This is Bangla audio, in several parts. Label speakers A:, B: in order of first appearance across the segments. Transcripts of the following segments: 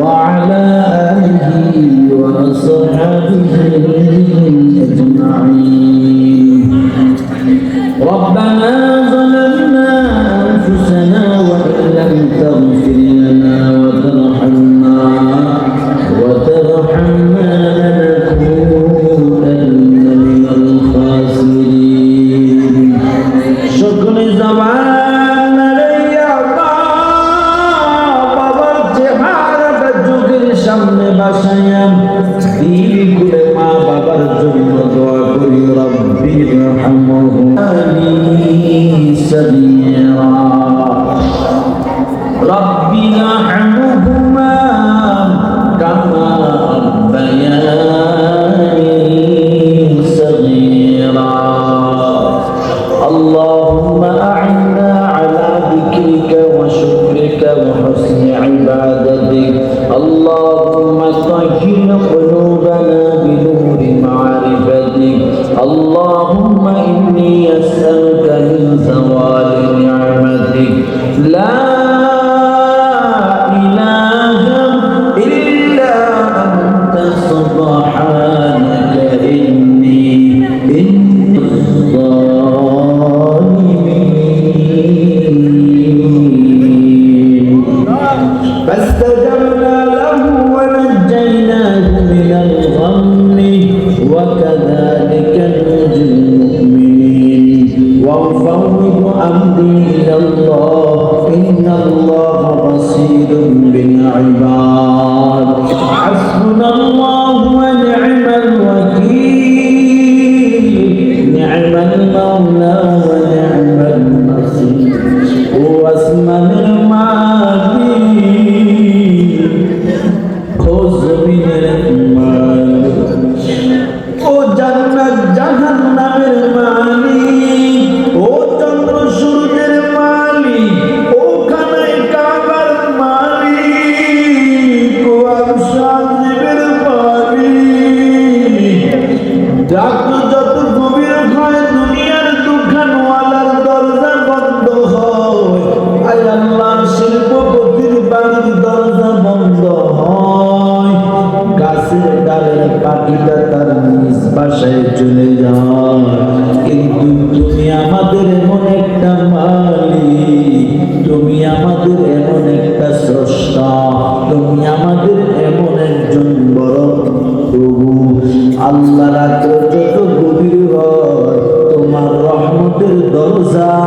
A: وعلى آله وصحبه. سبيرا رب ارحمهما كما ربياني صغيرا. اللهم أعنا على ذكرك وشكرك وحسن عبادتك. اللهم طهر قلوبنا بنور معرفتك. اللهم إني أسألك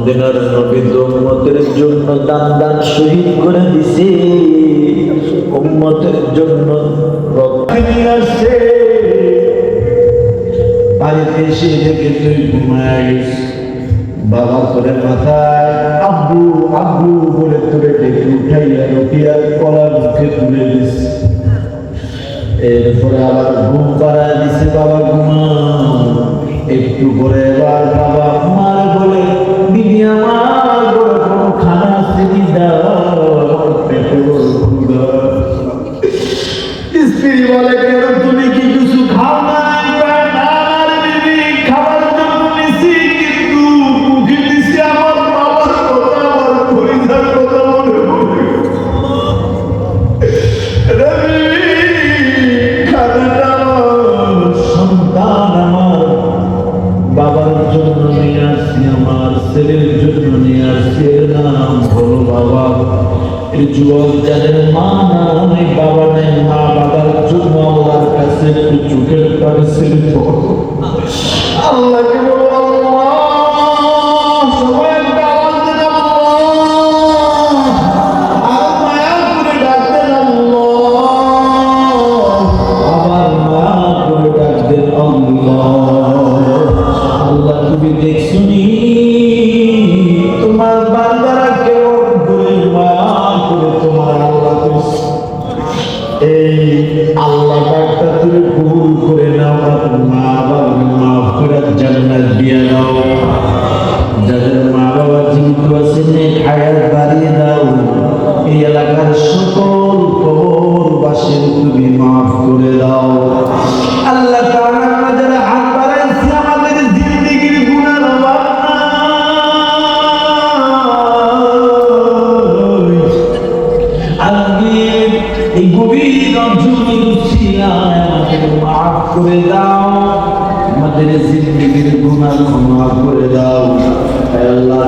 A: মদিনার নবীর উম্মতের জন্য দান দান শহীদ করে দিছি। উম্মতের জন্য বাড়িতে এসে দেখে তুই ঘুমাইস বাবা করে মাথায় আব্বু আব্বু বলে তুলে ডেকে উঠাইয়া রুটিয়ার কলার মুখে তুলে দিস। এরপরে আবার ঘুম পাড়ায় দিছে, বাবা ঘুমা একটু পরে বাবা মার বলে দিদি আমার জন্য নিয়ে আসছি, আমার ছেলের জন্য নিয়ে আসছি। এর নাম হলো বাবা। এই যুবক যাদের মা নাই, বাবা নেই, মা বাবার জন্য আল্লাহর কাছে একটু চোখের পানি তুমি দেখছুনি, তোমার বান্দারা কেমন করে করে তোমার আল্লাহ। এই আল্লাহ ডাকটা তুমি কবুল করে নাও মা মাফ করে জান্নাত দিয়ে দাও যাদের মা বাবা জীবিত আছে, নেক হায়াত বাড়িয়ে দাও। এই এলাকার সকল কবরবাসীর তুমি মাফ করে দাও। এই গভীর অঞ্চলে আমাদের মাফ করে দাও। আমাদের জিন্দগির গুণা ক্ষমা করে দাও। আল্লাহ